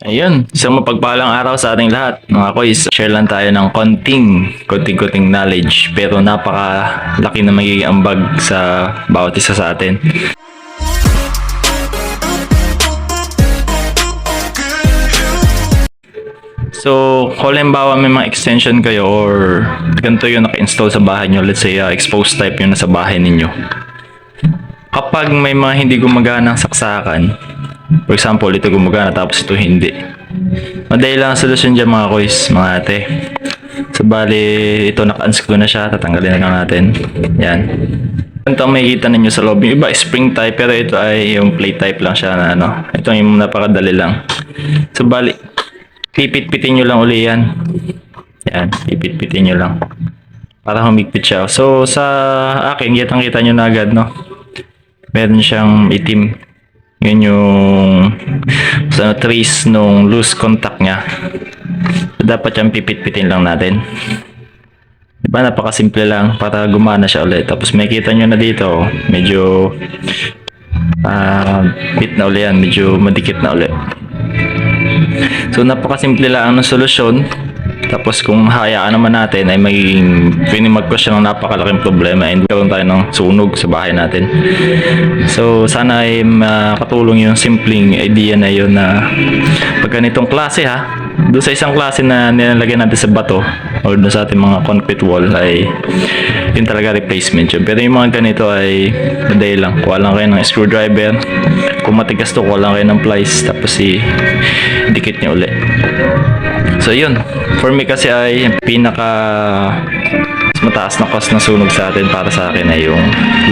Ayun, isang mapagpalang araw sa ating lahat. Mga kois, share lang tayo ng konting, konting-konting knowledge. Pero napaka laki na magiging ambag sa bawat isa sa atin. So, kung halimbawa may mga extension kayo or ganito yung naka-install sa bahay nyo, let's say uh, exposed type yung nasa bahay ninyo. Kapag may mga hindi gumagana ang saksakan, for example, ito gumagana tapos ito hindi. Madali lang ang solusyon dyan mga kois, mga ate. So, bali, ito naka-unscrew na siya, tatanggalin na lang natin. Yan. Ito ang makikita ninyo sa loob. Yung iba spring type, pero ito ay yung plate type lang siya na ano. Ito yung napakadali lang. So, bali, pipit-pitin nyo lang uli yan. Yan, pipit-pitin nyo lang. Para humigpit siya. So, sa akin, kitang kita nyo na agad, no? Meron siyang itim. Yun yung sa trace nung loose contact niya. So, dapat yung pipit-pitin lang natin. Diba, napakasimple lang para gumana siya ulit. Tapos makikita nyo na dito, medyo ah bit na ulit yan, medyo madikit na ulit. So napakasimple lang ng solusyon. Tapos kung hayaan naman natin ay magiging pwede mag-cause siya ng napakalaking problema and karoon tayo ng sunog sa bahay natin. So sana ay makatulong yung simpleng idea na yun na pag ganitong klase ha, doon sa isang klase na nilalagay natin sa bato or doon sa ating mga concrete wall ay yun talaga replacement yun. Pero yung mga ganito ay madali lang. Kuha lang kayo ng screwdriver. Kung matigas to, kuha lang kayo ng plies tapos si dikit niyo ulit. So yun, for me kasi ay pinaka mas mataas na cost na sunog sa atin para sa akin ay yung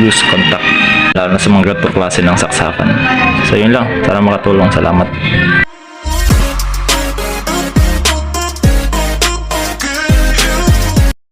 loose contact lalo na sa mga ganito klase ng saksakan. So yun lang, sana makatulong. Salamat.